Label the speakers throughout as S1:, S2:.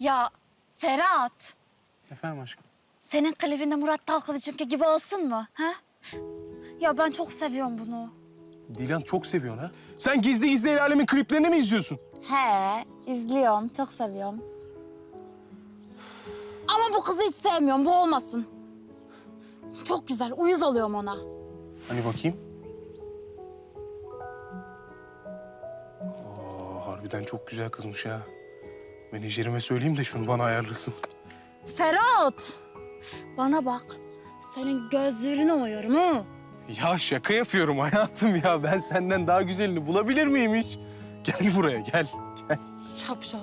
S1: Ya Ferhat,
S2: Efendim aşkım.
S1: senin klibinde Murat Dalkılıç'ınki gibi olsun mu? Ha? Ya ben çok seviyorum bunu.
S2: Dilan çok seviyorsun ha. Sen gizli gizli el alemin kliplerini mi izliyorsun?
S1: He, izliyorum, çok seviyorum. Ama bu kızı hiç sevmiyorum, bu olmasın. Çok güzel, uyuz oluyorum ona.
S2: Hani bakayım. Aa, harbiden çok güzel kızmış ha. Menajerime söyleyeyim de şunu bana ayarlasın.
S1: Ferhat, bana bak. Senin gözlerini oyuyorum ha.
S2: Ya şaka yapıyorum hayatım ya. Ben senden daha güzelini bulabilir miyim hiç? Gel buraya gel. Gel.
S1: Şapşal.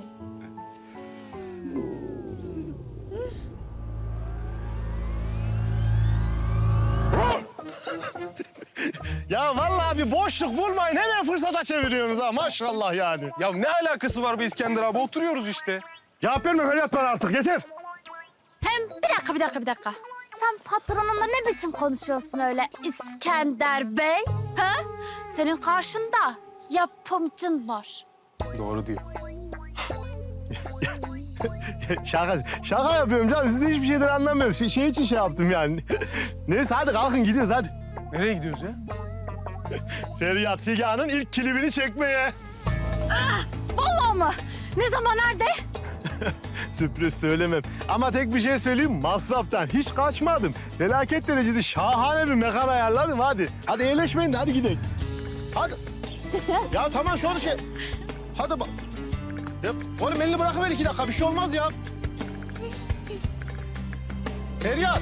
S3: Ya vallahi bir boşluk bulmayın hemen fırsata çeviriyorsunuz ha maşallah yani.
S2: Ya ne alakası var be İskender abi? Oturuyoruz işte.
S3: Cevap verme Feryat bana artık yeter.
S1: Hem bir dakika, bir dakika, bir dakika. Sen patronunla ne biçim konuşuyorsun öyle İskender Bey? Ha? Senin karşında yapımcın var.
S2: Doğru diyor.
S3: şaka, şaka yapıyorum canım siz de hiçbir şeyden anlamıyorum. Şey, şey için şey yaptım yani. Neyse hadi kalkın gidiyoruz hadi.
S2: Nereye gidiyoruz ya?
S3: Feryat Figan'ın ilk klibini çekmeye.
S1: Vallahi mı? Ne zaman, nerede?
S3: Sürpriz söylemem. Ama tek bir şey söyleyeyim masraftan hiç kaçmadım. Felaket derecede şahane bir mekan ayarladım hadi. Hadi eğleşmeyin de hadi gidelim. Hadi. ya tamam şu an şey. Hadi bak. Ya, oğlum elini bırakıver iki dakika bir şey olmaz ya. Feryat.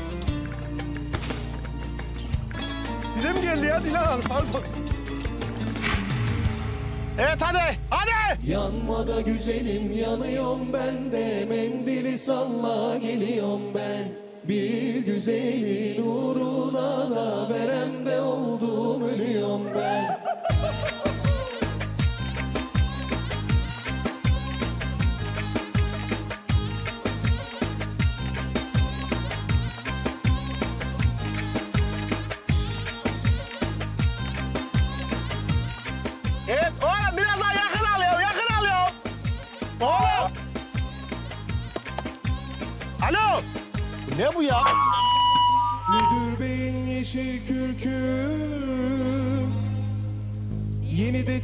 S3: Size mi geldi ya Dilan Hanım? Pardon. Evet hadi. Hadi.
S4: Yanma da güzelim yanıyorum ben de Mendili salla geliyorum ben Bir güzelin uğruna da Veremde oldum ölüyorum ben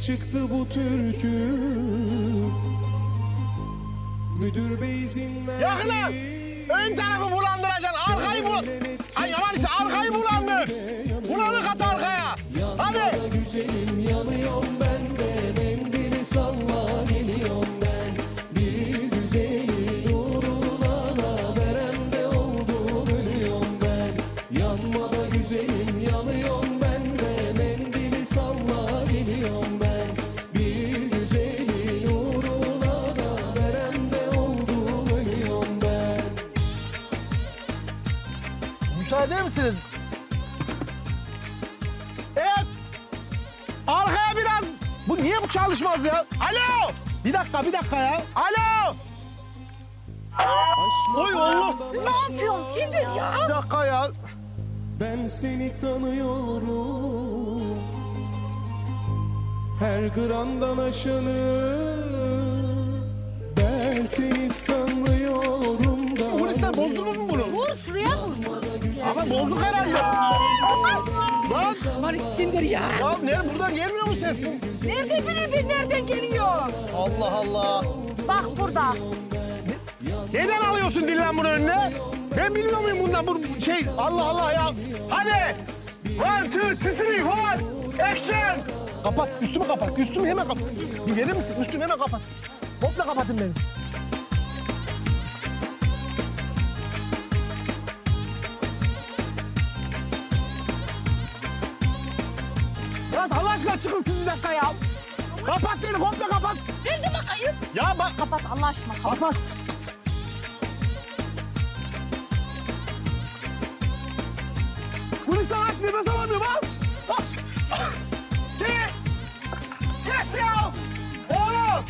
S4: çıktı bu türkü Müdür bey izin verdi
S3: Yakın al. Ön tarafı bulandıracaksın, arkayı bul. Ay yaman işte arkayı bulandır. Bulanık at arkaya. Hadi.
S4: Güzelim yanıyorum ben de Mendili salla geliyorum
S3: Bu niye bu çalışmaz ya? Alo. Bir dakika, bir dakika ya. Alo. Oy Allah.
S4: Ne yapıyorsun? Kimdir ya?
S3: Bir dakika ya.
S4: Ben seni tanıyorum Her grandan aşanı Ben seni sanıyorum da
S3: sen bozdunuz mu bunu?
S1: Vur şuraya vur.
S3: Ama bozduk herhalde. Lan.
S5: Aman İskender ya.
S3: Ya ne buradan gelmiyor mu ses?
S5: Nerede bileyim nereden geliyor?
S3: Allah Allah.
S1: Bak burada.
S3: Neden alıyorsun Dilan bunu önüne? Ben bilmiyor muyum bundan bu şey Allah Allah ya. Hadi. One, two, three, four. Action. Kapat üstümü kapat üstümü hemen kapat. Bir verir misin üstümü hemen kapat. Komple kapatın beni. Bir dakika ya. Kapat beni komple kapat.
S1: Nerede bakayım?
S3: Ya bak
S1: Kapat Allah aşkına. Kapat.
S3: Kapat. Polis aç nefes alamıyorum aç. Aç. Kes. Kes ya. Oğlum.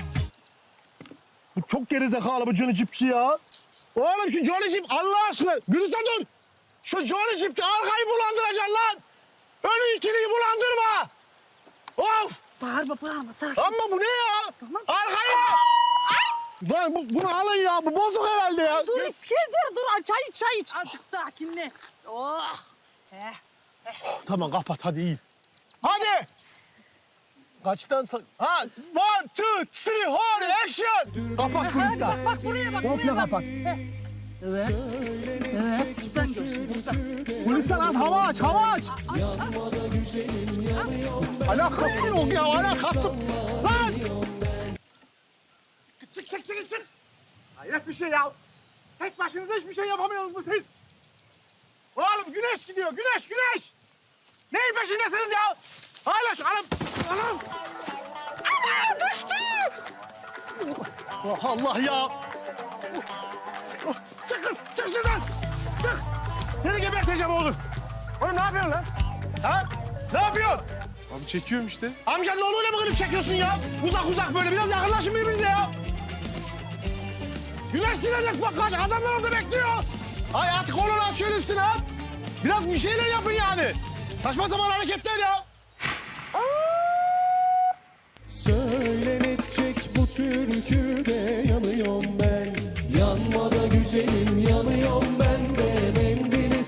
S3: Bu çok gerizekalı bu Johnny Cipçi ya. Oğlum şu Johnny Cip Allah aşkına. Gülistan dur. Şu Johnny Cipçi arkayı bulandıracaksın lan. Önü ikiliyi bulandırma. Of.
S5: Bağırma bağırma sakin.
S3: Ama bu ne ya? Arkayı. Ay. Lan bu, bunu alın ya. Bu bozuk herhalde ya.
S5: Dur İskender dur çay iç çay iç. Azıcık sakinle. Oh. Eh.
S3: Tamam kapat hadi iyi. Hadi. Kaçtan sa... Ha, one, two, three, hurry, action. Kapat
S5: Hadi bak bak buraya bak
S3: Komple
S5: buraya bak.
S3: kapat.
S5: Evet. Evet.
S3: Kulista az hava aç, hava aç. Alakası yok ya, alakası. Lan! Çık, çık, çık, çık. Hayret bir şey ya. Tek başınıza hiçbir şey yapamıyorsunuz mu siz? Oğlum güneş gidiyor, güneş, güneş. Neyin peşindesiniz ya? Hala şu, anam, anam. Anam düştü. Oh, Allah ya. Oh, Çık kız, çık şuradan. Çık. Seni geberteceğim oğlum. Oğlum ne yapıyorsun lan? Ha? Ne yapıyorsun?
S2: Abi çekiyorum işte.
S3: Amcanın oğluyla mı klip çekiyorsun ya? Uzak uzak böyle biraz yakınlaşın birbirinize ya. Güneş girecek bak kaç adamlar orada bekliyor. Ay at kolunu at şöyle üstüne at. Biraz bir şeyler yapın yani. Saçma sapan hareketler ya.
S4: Söylenecek bu türküde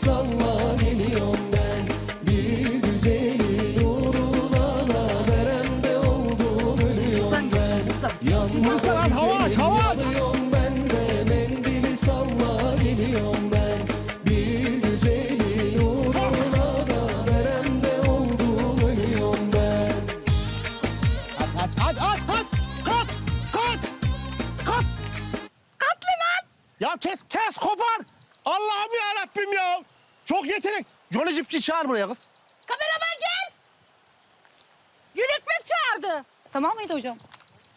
S4: salla geliyorum ben Bir güzelin uğruna da Veremde oldum ölüyorum ben Yanmada
S3: Lütfen at hava aç hava aç.
S4: yanıyorum ben de Mendili salla geliyorum ben Bir güzelin uğruna da Veremde oldum ölüyorum ben
S3: Aç aç aç aç. Kat kat. Kat. Kat lan. Ya kes kes kopar. Allah'ım ya Rabbim ya. Çok yetenek. Johnny Cipçi çağır buraya kız.
S1: Kameraman gel. Yönetmen çağırdı.
S5: Tamam mıydı hocam?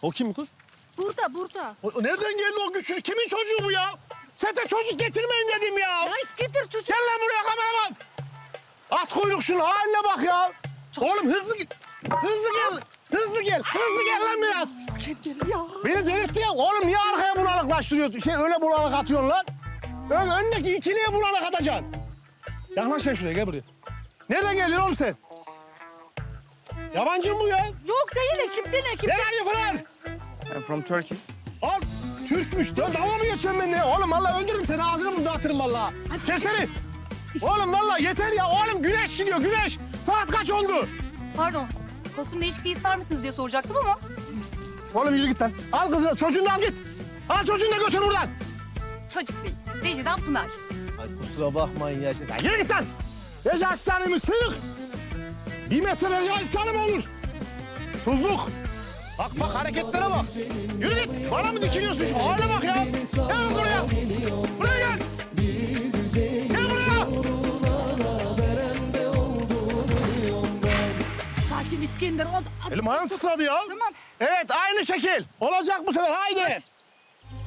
S3: O kim kız?
S5: Burada burada.
S3: O, o nereden geldi o güçlü? Kimin çocuğu bu ya? Sete çocuk getirmeyin dedim ya.
S5: Ya İskender çocuk.
S3: Gel lan buraya kameraman. At kuyruk şunu haline bak ya. Oğlum hızlı git. Hızlı gel. Hızlı gel. Hızlı gel lan biraz.
S5: İskender ya.
S3: Beni delirtti ya. Oğlum niye arkaya bulanıklaştırıyorsun? Şey öyle bulanık atıyorsun lan. Ön, öndeki ikiliye bulanık atacaksın. Yaklaş sen şuraya gel buraya. Nereden geldin oğlum sen? Yabancı mı bu ya?
S5: Yok değil ekipten ekip.
S3: Nereye falan?
S2: I'm from Turkey.
S3: Al. Türkmüş. Ya dalga mı geçiyorsun benimle? Oğlum vallahi öldürürüm seni. Ağzını bunu dağıtırım vallahi. Sesleri. Oğlum vallahi yeter ya. Oğlum güneş gidiyor güneş. Saat kaç oldu?
S6: Pardon, kostüm değişikliği ister misiniz diye soracaktım ama.
S3: Oğlum yürü git lan. Al kızı çocuğunu al git. Al çocuğunu da götür buradan.
S6: Çocuk değil, rejiden Pınar.
S3: Ay kusura bakmayın ya. ya yürü git lan. Reca hastanemiz sığık. Bir metre hastane mi olur? Tuzluk. Bak bak hareketlere bak. Yürü git. Bana mı dikiliyorsun şu hale bak ya. Gel buraya. Buraya gel. Gel buraya.
S5: Sakin İskender. O,
S3: Elim ayağım titredi ya.
S5: Tamam.
S3: Evet aynı şekil. Olacak bu sefer haydi.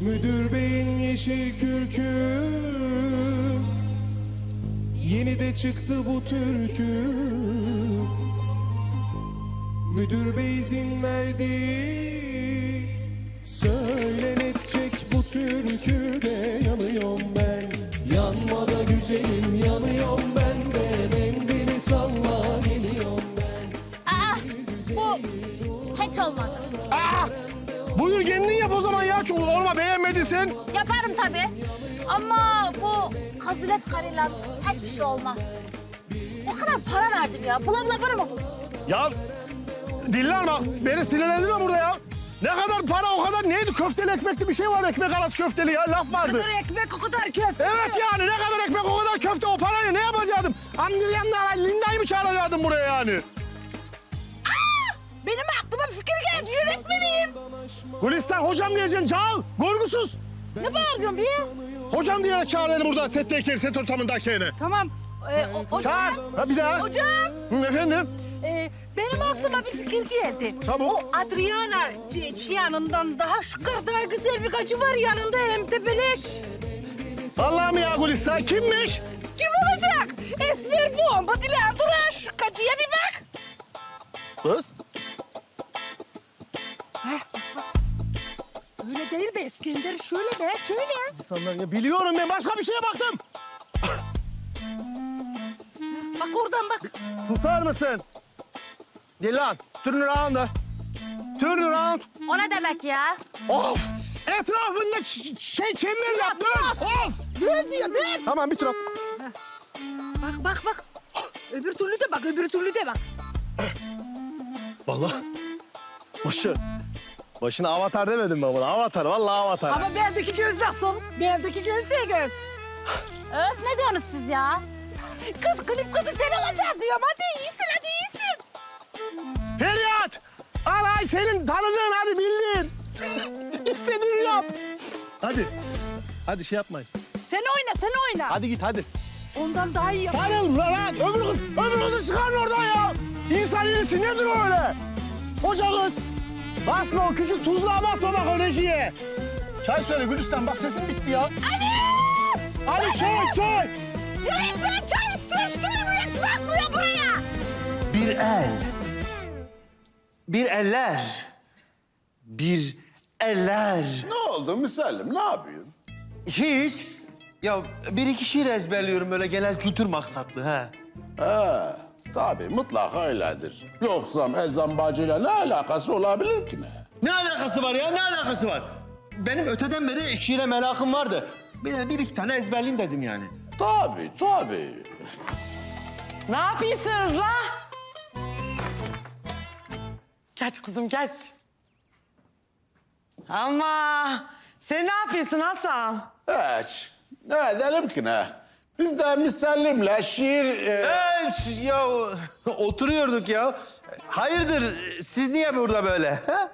S4: Müdür beyin yeşil kürkü. Yeni de çıktı bu türkü. Müdür bey izin verdi. Söylenecek bu türküde. Yanıyorum ben. Yanmada güzelim yanıyorum ben de. Mendili salla geliyorum ben.
S1: Aa, bu hiç olmadı.
S3: Aa! Buyur kendin yap o zaman ya. Çünkü olma beğenmediysen.
S1: Yaparım tabii. Ama bu kazulet karıyla hiçbir şey olmaz. O kadar para verdim ya. Bula bula para mı bu?
S3: Ya dillenme. Beni sinirlendirme burada ya. Ne kadar para o kadar neydi? Köfteli ekmekli bir şey var. Ekmek arası köfteli ya. Laf vardı.
S5: kadar ekmek o kadar köfte.
S3: Evet yani ne kadar ekmek o kadar köfte o parayla ne yapacaktım? Andriyan'la Linda'yı mı çağıracaktım buraya yani?
S5: Geldi yönetmeniyim.
S3: Gülistan hocam diyeceksin çağır. Gorgusuz.
S5: Ne bağırıyorsun bir?
S3: Hocam diyerek çağır beni buradan setteyken, set ortamındayken.
S5: Tamam. Ee, o, hocam.
S3: Çağır. Ha bir daha.
S5: Hocam.
S3: Hı, efendim.
S5: e, benim aklıma bir fikir geldi.
S3: Çabuk.
S5: O Adriana C- yanından daha şıkır daha güzel bir gacı var yanında hem de beleş.
S3: Vallahi mi ya Gülistan? Kimmiş?
S5: Kim olacak? Esmer bomba Dilan Duran şu gacıya bir bak.
S3: Kız.
S5: İskender şöyle be şöyle.
S3: İnsanlar ya biliyorum ben başka bir şeye baktım.
S5: Bak oradan bak.
S3: Susar mısın? Dilan, turn around. Turn around.
S1: O ne demek ya?
S3: Of! Etrafında şey çember yap dön. Of!
S5: Dön diyor dön.
S3: Tamam bir tur at.
S5: Bak bak bak. Öbür türlü de bak öbür türlü de bak.
S3: Vallahi. Başı. Başına avatar demedim ben buna. Avatar vallahi avatar.
S5: Ama bendeki göz nasıl? Bendeki göz diye göz.
S1: Öz ne diyorsunuz siz ya?
S5: Kız klip kızı sen olacaksın diyorum. Hadi iyisin hadi iyisin.
S3: Feryat! Alay senin tanıdığın hadi bildin. İstediğini yap. Hadi. Hadi şey yapmayın.
S5: Sen oyna sen oyna.
S3: Hadi git hadi.
S5: Ondan daha iyi yap.
S3: Sarıl lan. Öbür kız, öbür kızı çıkarın oradan ya. İnsan iyisi nedir öyle? Koca kız. Basma o küçük tuzluğa basma bak o rejiye. Çay söyle Gülistan bak sesim bitti ya. Ali! Ali çay çay.
S1: Yürüyün ben çay istiyorum. Hiç bakmıyor buraya.
S7: Bir el. Bir eller. Bir eller.
S8: Ne oldu Müsellim? Ne yapıyorsun?
S7: Hiç. Ya bir iki şiir ezberliyorum böyle genel kültür maksatlı ha.
S8: He, tabii mutlaka öyledir. Yoksa ezan bacıyla ne alakası olabilir ki ne?
S7: Ne alakası var ya ne alakası var? Benim öteden beri şiire merakım vardı. Bir, bir iki tane ezberleyeyim dedim yani.
S8: Tabii, tabii.
S9: Ne yapıyorsunuz la? Geç kızım geç. Ama sen ne yapıyorsun Hasan?
S8: Hiç. Ne edelim ki ne? Biz de Müsellim'le şiir... e,
S7: Evet ya oturuyorduk ya. Hayırdır siz niye burada böyle? ha?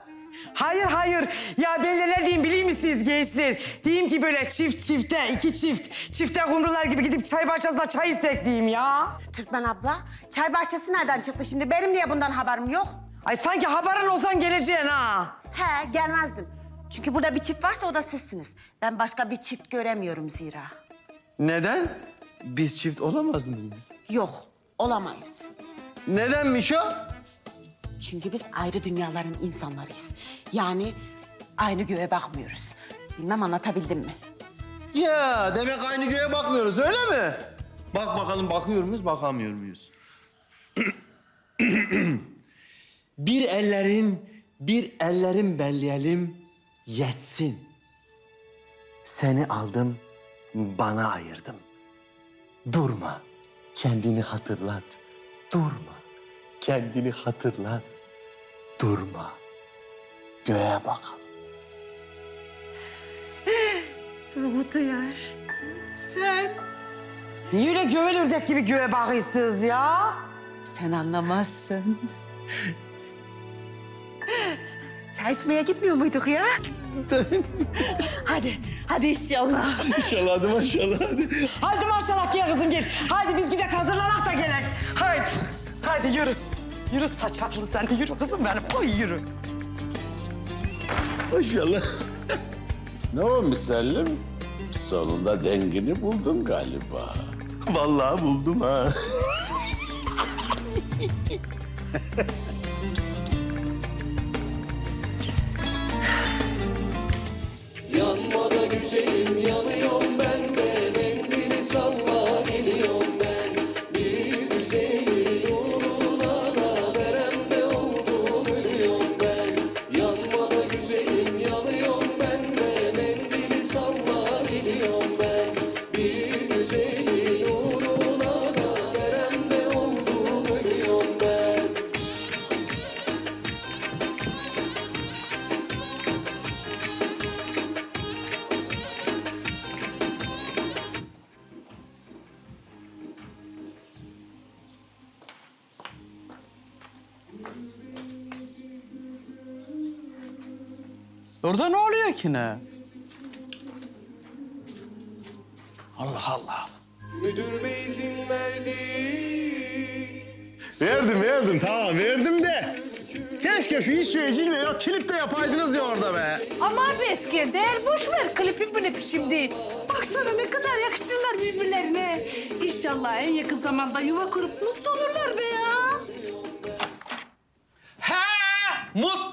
S9: Hayır hayır. Ya ben de ne diyeyim biliyor musunuz gençler? Diyeyim ki böyle çift çifte, iki çift. Çifte kumrular gibi gidip çay bahçesinde çay içsek diyeyim ya.
S10: Türkmen abla, çay bahçesi nereden çıktı şimdi? Benim niye bundan haberim yok?
S9: Ay sanki haberin olsan geleceksin ha.
S10: He, gelmezdim. Çünkü burada bir çift varsa o da sizsiniz. Ben başka bir çift göremiyorum zira.
S7: Neden? Biz çift olamaz mıyız?
S10: Yok, olamayız.
S7: Nedenmiş o?
S10: Çünkü biz ayrı dünyaların insanlarıyız. Yani aynı göğe bakmıyoruz. Bilmem anlatabildim mi?
S7: Ya demek aynı göğe bakmıyoruz öyle mi? Bak bakalım bakıyor muyuz bakamıyor muyuz? bir ellerin bir ellerin belleyelim yetsin. Seni aldım bana ayırdım. Durma kendini hatırlat. Durma kendini hatırlat. Durma göğe bakalım.
S9: Niye öyle gövel ördek gibi göğe bakıyorsunuz ya?
S10: Sen anlamazsın. Çay içmeye gitmiyor muyduk ya? hadi, hadi inşallah.
S7: İnşallah hadi maşallah hadi.
S9: Hadi maşallah gel kızım gel. Hadi biz gidek hazırlanak da gelek. Haydi. Haydi yürü. Yürü saçaklı sen de yürü kızım benim. Oy yürü.
S7: Maşallah.
S8: Ne o Müsellim? Sonunda dengini buldun galiba.
S7: Vallahi buldum ha.
S2: Ne ki ne?
S4: Müdür bey izin verdi
S3: Verdim verdim tamam verdim de. Keşke şu iş ve cilve ya klip de yapaydınız ya orada be.
S5: Ama abi İskender boş ver klipi klip şimdi. Baksana ne kadar yakışırlar birbirlerine. İnşallah en yakın zamanda yuva kurup mutlu olurlar be ya.
S2: He, mutlu.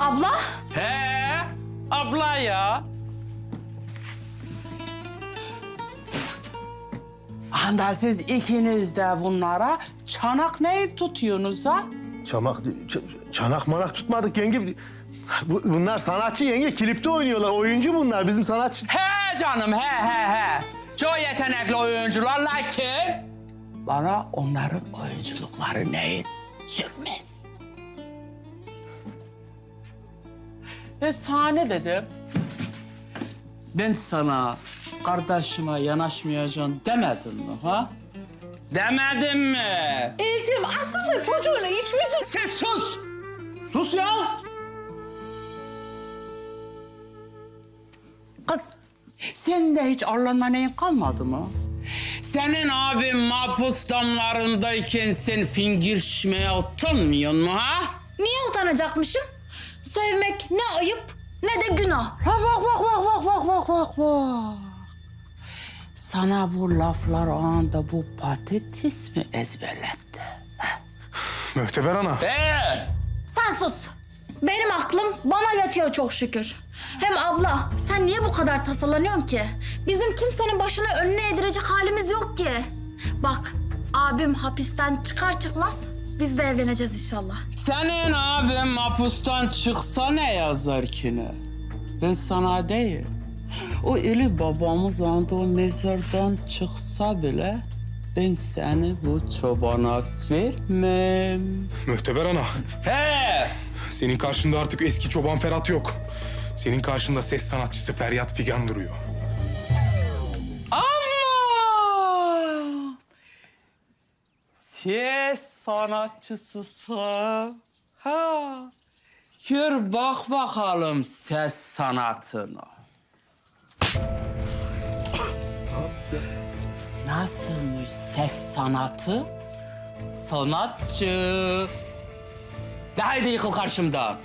S1: Abla?
S2: He, abla ya.
S11: Anda siz ikiniz de bunlara çanak ne tutuyorsunuz ha?
S3: Çamak, ç- çanak manak tutmadık yenge. Bu- bunlar sanatçı yenge. Klipte oynuyorlar. Oyuncu bunlar. Bizim sanatçı.
S11: He canım he he he. Çok yetenekli oyuncular lakin bana onların oyunculukları neyin sürmez. Ben sana ne dedim? Ben sana kardeşime yanaşmayacaksın demedim mi ha? Demedim mi?
S5: Eltim aslında çocuğunu içmesin.
S11: Sen sus!
S3: Sus ya!
S11: Kız, senin de hiç arlanma neyin kalmadı mı? Senin abin mahpus damlarındayken sen fingirşmeye utanmıyor mu ha?
S1: Niye utanacakmışım? Sevmek ne ayıp ne de günah.
S11: Ha bak bak bak bak bak bak bak bak. Sana bu laflar o anda bu patates mi ezberletti?
S2: Möhteber ana.
S11: Ee,
S1: Sen sus. Benim aklım bana yatıyor çok şükür. Hem abla sen niye bu kadar tasalanıyorsun ki? Bizim kimsenin başını önüne eğdirecek halimiz yok ki. Bak abim hapisten çıkar çıkmaz biz de evleneceğiz inşallah.
S11: senin abin mahpustan çıksa ne yazar ki ne? Ben sana değil. O eli babamız anda o mezardan çıksa bile ben seni bu çobana vermem.
S2: Möhteber ana.
S11: He!
S2: Senin karşında artık eski çoban Ferhat yok. Senin karşında ses sanatçısı Feryat Figan duruyor.
S11: Ama ses sanatçısısın. Ha. Gör bak bakalım ses sanatını. Nasılmış ses sanatı? Sanatçı. De haydi yıkıl karşımdan.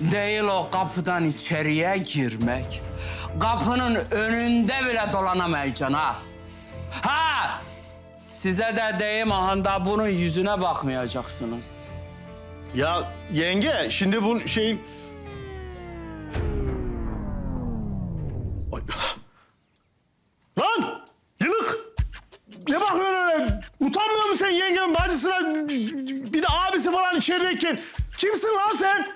S11: Değil o kapıdan içeriye girmek. Kapının önünde bile dolanamayacaksın ha. Ha! Size de deyim ahanda bunun yüzüne bakmayacaksınız.
S3: Ya yenge şimdi bu şeyin... Ay. Lan! Yılık! Ne bakıyorsun öyle? Utanmıyor musun sen yengemin bacısına? Bir de abisi falan içerideyken. Kimsin lan sen?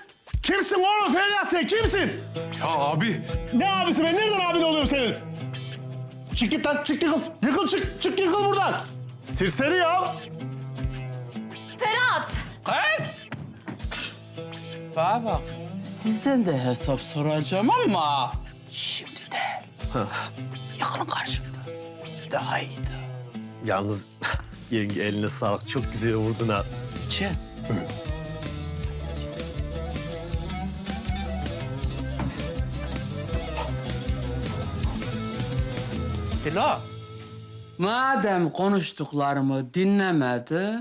S3: Kimsin oğlum Feryat sen kimsin?
S2: Ya abi
S3: Ne abisi ben? Nereden abin oluyorum senin? Çık git lan çık yıkıl. Yıkıl çık. Çık yıkıl buradan. Sirseri ya.
S1: Ferhat!
S11: Kız! Bana bak, sizden de hesap soracağım ama şimdi değil. Yakın karşımda. Daha iyiydi.
S3: Yalnız yenge eline sağlık. Çok güzel vurdun ha.
S11: Çet. Dila. Madem konuştuklarımı dinlemedi,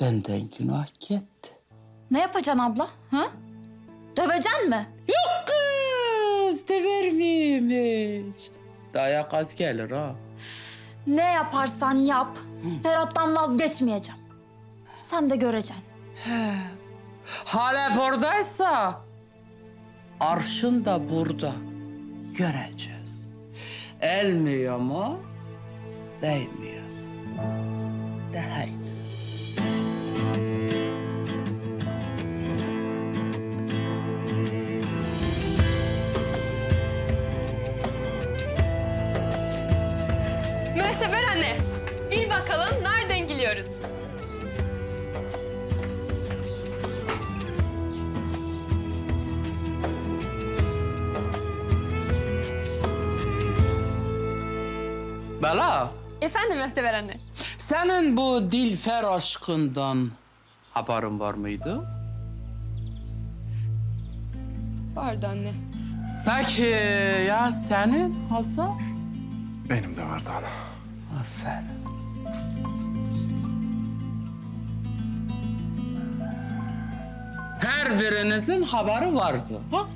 S11: benden günah gitti.
S1: Ne yapacaksın abla? Ha? Döveceksin mi?
S11: Yok kız, dever miyim hiç? Dayak az gelir ha.
S1: Ne yaparsan yap. Ferhat'tan vazgeçmeyeceğim. Sen de göreceksin.
S11: Halep oradaysa arşın da burada. Göreceğiz. Elmiyor mu? Değmiyor. De haydi.
S6: Mühteber anne. Bil bakalım nereden geliyoruz?
S11: Bela,
S6: Efendim Mühteber anne.
S11: senin bu Dilfer aşkından haberin var mıydı?
S6: Vardı anne.
S11: Peki ya senin Hasan?
S2: benim de vardı ana.
S11: Aferin. Her birinizin haberi vardı. Ha?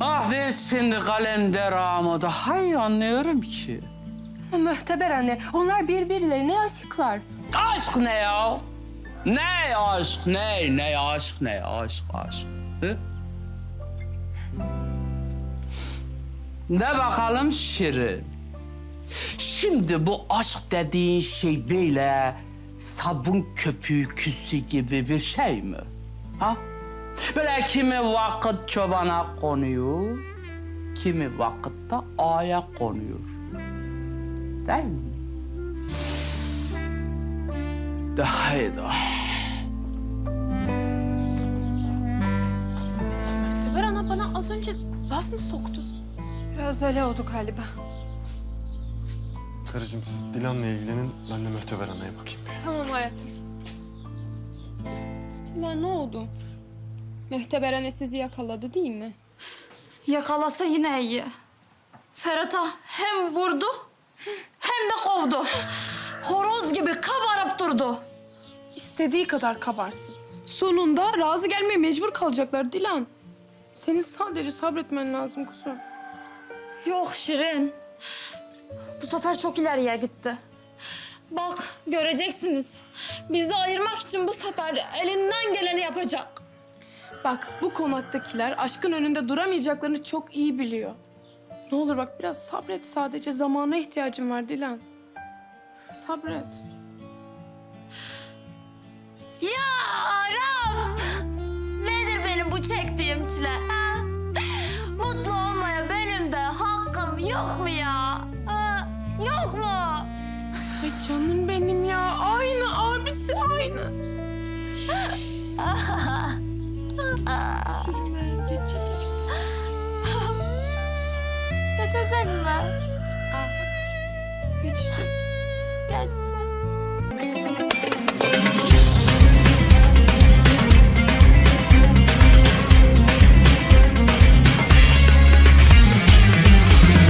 S11: Ah ben şimdi kalender ağamı daha iyi anlıyorum ki.
S6: Mühteber anne, onlar birbirlerine aşıklar.
S11: Aşk ne ya? Ne aşk ne? Ne aşk ne? Aşk aşk. Hı? De bakalım Şirin. Şimdi bu aşk dediğin şey böyle sabun köpüğüsü gibi bir şey mi? Ha? Böyle kimi vakit çobana konuyor, kimi vakitte aya konuyor. Değil mi? De haydi.
S6: Mühteber ana bana az önce laf mı soktu? Biraz öyle oldu galiba.
S3: Karıcığım siz Dilan'la ilgilenin. Ben de Möhteber Ana'ya bakayım.
S12: Tamam hayatım. Ulan ne oldu? Mehteber anne sizi yakaladı değil mi?
S1: Yakalasa yine iyi. Ferhat'a hem vurdu hem de kovdu. Horoz gibi kabarıp durdu.
S12: İstediği kadar kabarsın. Sonunda razı gelmeye mecbur kalacaklar Dilan. Senin sadece sabretmen lazım kuzum.
S1: Yok Şirin. Bu sefer çok ileriye gitti. Bak göreceksiniz. Bizi ayırmak için bu sefer elinden geleni yapacak.
S12: Bak bu konaktakiler aşkın önünde duramayacaklarını çok iyi biliyor. Ne olur bak biraz sabret sadece zamana ihtiyacım var Dilan. Sabret.
S1: Ya Rab! Nedir benim bu çektiğim çile? Geçecek mi?